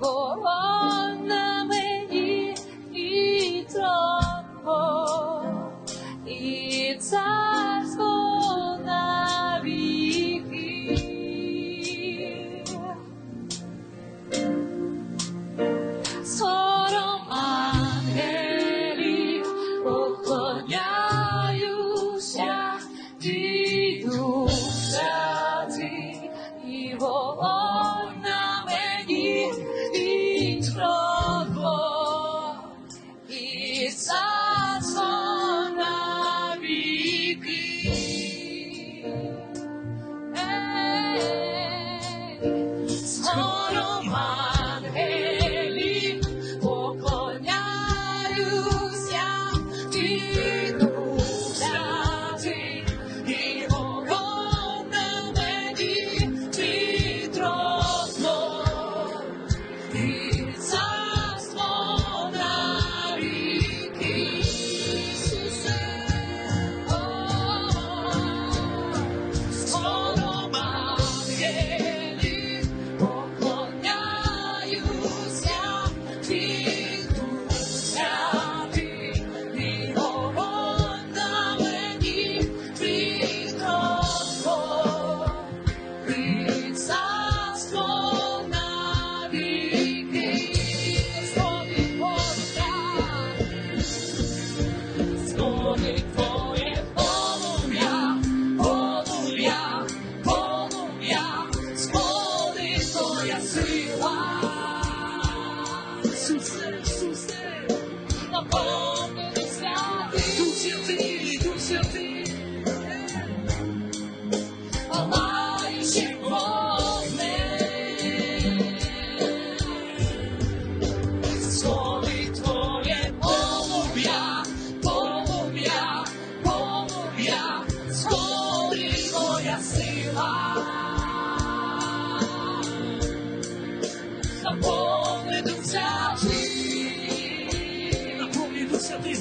Lord. free.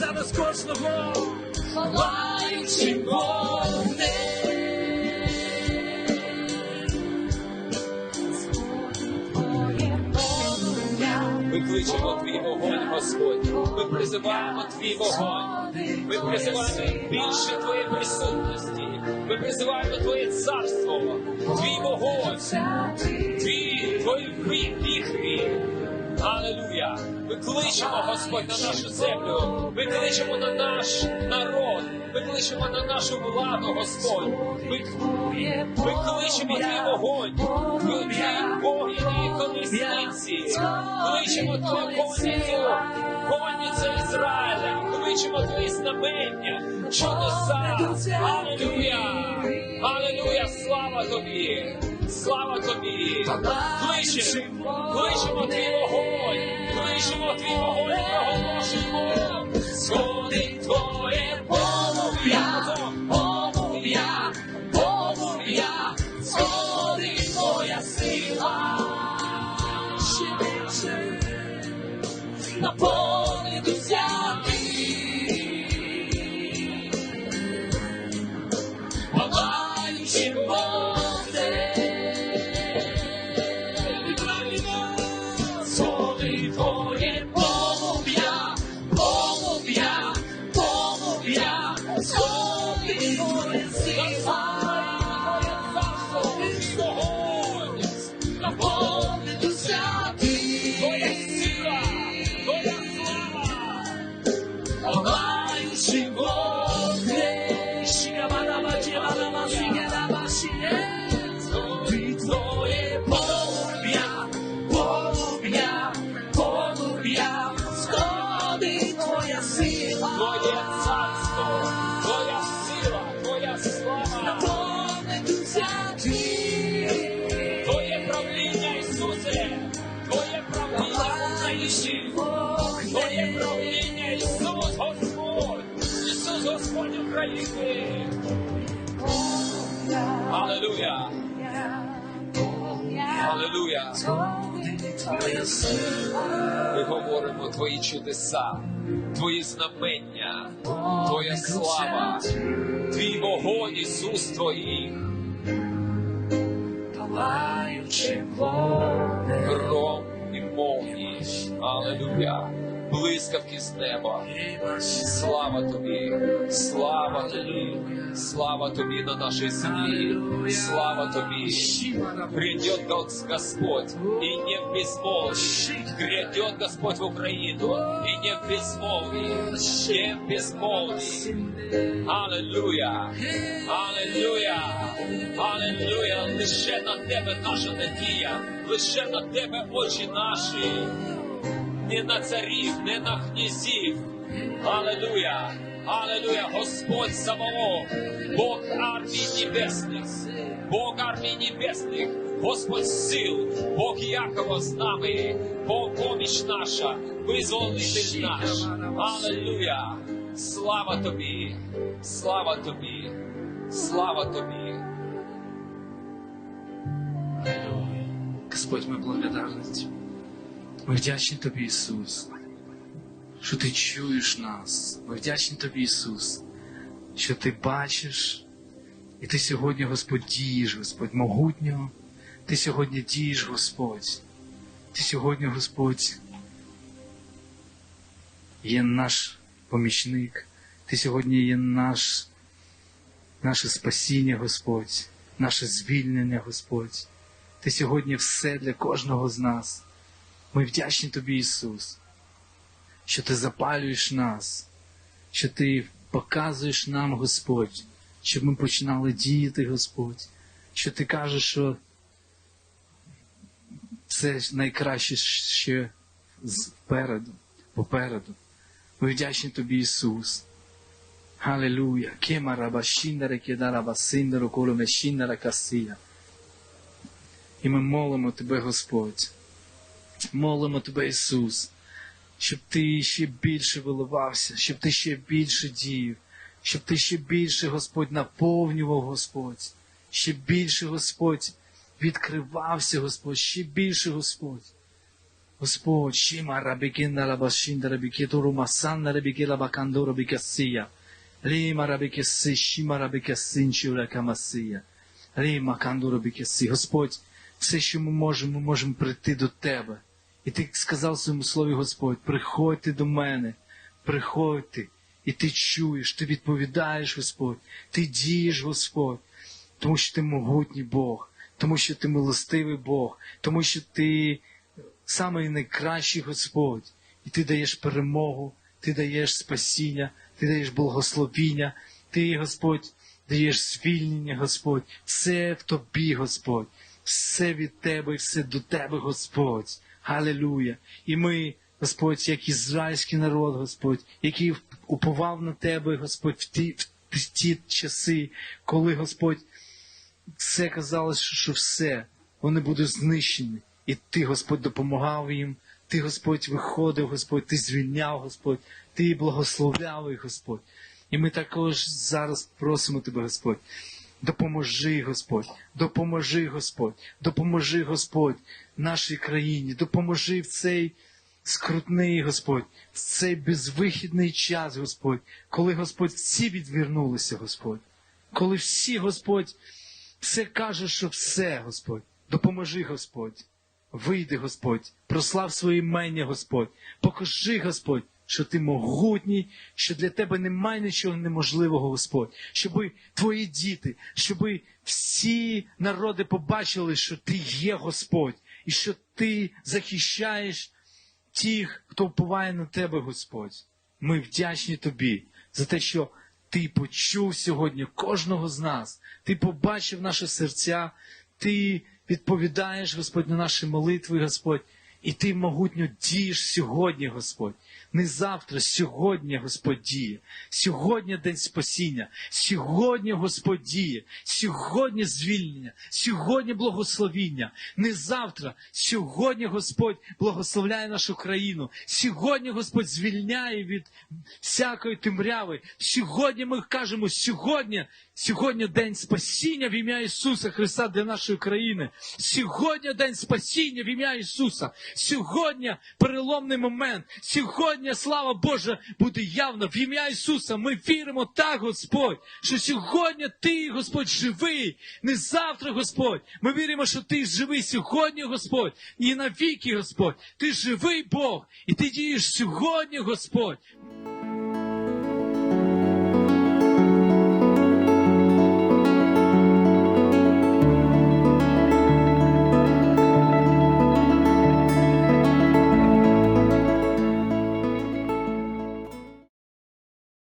Святий зараз кожного. ховаючи вогнем. Ми кличемо твій вогонь, Господь. Ми призиваємо твій вогонь. Ми призиваємо більше твоєї присутності. Ми призиваємо твоє царство, твій вогонь, твій твої ві- віхрі. Ми кличемо, Господь, на нашу землю. Ми кличемо на наш народ. Ми кличемо на нашу владу, Господь. Ми, ми кличемо твій вогонь. Твій і колесниці. Кличемо твою конницю, конницю Ізраїля. Кличемо твої знамення, чудеса. Алелуя! Алелуя! Слава тобі! Слава тобі! Кличемо, кличемо твій вогонь, кличемо твій вогонь, проголошуємо. Сходить твоє Emmanuel. Твоє царство, твоя сила, твоя слава. Твоє правління, Ісусе, Твоє правління Україні. Твоє правління, Ісус Господь, Ісус Господь України. Аллилуйя. Аллилуйя. Твоя сила. Ми говоримо Твої чудеса, Твої знамення, Твоя слава, Твій вогонь, Ісус Твоїх, гром і молнії. Аллилуйя. Блискавки з неба. Слава тобі, слава тобі, слава тобі на нашій землі, слава тобі. Гос- Господь и не в безмолвии. Грядет Господь в Украину и не в безмолвии, не в безмолвии. Аллилуйя, Аллилуйя, Аллилуйя. Лише на тебе наша надія, лише на тебе очі наші не на царів, не на князів. Алелуя! Алелуя! Господь Саваоф, Бог армій небесних, Бог армій небесних, Господь сил, Бог Якова з нами, Бог поміч наша, визволитель наш. Алелуя! Слава тобі! Слава тобі! Слава тобі! Господь, ми благодарні Тобі. Ми вдячні Тобі, Ісус, що Ти чуєш нас. Ми вдячні Тобі, Ісус, що Ти бачиш, і Ти сьогодні, Господь, дієш, Господь, могутньо. Ти сьогодні дієш, Господь. Ти сьогодні, Господь, є наш помічник. Ти сьогодні є наш, наше спасіння, Господь, наше звільнення, Господь. Ти сьогодні все для кожного з нас. Ми вдячні тобі, Ісус, що ти запалюєш нас, що ти показуєш нам, Господь, щоб ми починали діяти, Господь, що ти кажеш, що це найкраще ще впереду, попереду. Ми вдячні тобі, Ісус. Аллилуйя. Кема раба шиндаре кедараба синдаро коломе шиндара касія. І ми молимо Тебе, Господь. Молимо Тебе, Ісус, щоб Ти ще більше виливався, щоб Ти ще більше діяв, щоб Ти ще більше, Господь, наповнював, Господь, ще більше, Господь, відкривався, Господь, ще більше, Господь. Господь, Шима Рабікінда Рабашінда Рабікітуру Масанна Рабікіла Баканду Рабікасія. Ліма Рабікаси, Шима Рабікасинчу Ракамасія. Ліма Канду Рабікаси. Господь, все, що ми можемо, ми можемо прийти до Тебе. І Ти сказав своєму слові, Господь, приходьте до мене, приходьте, і ти чуєш, ти відповідаєш, Господь, ти дієш, Господь, тому що ти могутній Бог, тому що ти милостивий Бог, тому що ти самий найкращий Господь, і ти даєш перемогу, ти даєш спасіння, ти даєш благословіння, ти, Господь, даєш звільнення, Господь, все в тобі, Господь, все від тебе все до тебе, Господь. Халилуя. І ми, Господь, як ізраїльський народ, Господь, який уповав на тебе, Господь, в ті, в ті часи, коли Господь все казалось, що все, вони будуть знищені. І ти, Господь, допомагав їм. Ти, Господь, виходив, Господь, ти звільняв, Господь, ти благословляв їх, Господь. І ми також зараз просимо тебе, Господь. Допоможи, Господь, допоможи, Господь, допоможи, Господь, нашій країні, допоможи в цей скрутний, Господь, в цей безвихідний час, Господь, коли, Господь, всі відвернулися, Господь, коли всі, Господь, все каже, що все, Господь, допоможи, Господь. Вийди, Господь, прослав своє імення, Господь, покажи, Господь, що ти могутній, що для тебе немає нічого неможливого, Господь, щоби твої діти, щоби всі народи побачили, що ти є Господь, і що ти захищаєш тих, хто впливає на тебе, Господь. Ми вдячні тобі за те, що ти почув сьогодні кожного з нас, ти побачив наші серця, ти відповідаєш, Господь, на наші молитви, Господь, і ти могутньо дієш сьогодні, Господь. Не завтра, сьогодні Господь діє. Сьогодні день спасіння, сьогодні Господь діє, сьогодні звільнення, сьогодні благословіння. Не завтра, сьогодні Господь благословляє нашу країну. Сьогодні Господь звільняє від всякої темряви. Сьогодні ми кажемо, сьогодні, сьогодні день спасіння в ім'я Ісуса Христа для нашої країни. Сьогодні день спасіння в ім'я Ісуса. Сьогодні переломний момент. Сьогодні слава Божа буде явна в ім'я Ісуса. Ми віримо так, Господь, що сьогодні Ти, Господь, живий. Не завтра, Господь. Ми віримо, що Ти живий сьогодні, Господь, і навіки, Господь. Ти живий Бог, і ти дієш сьогодні, Господь.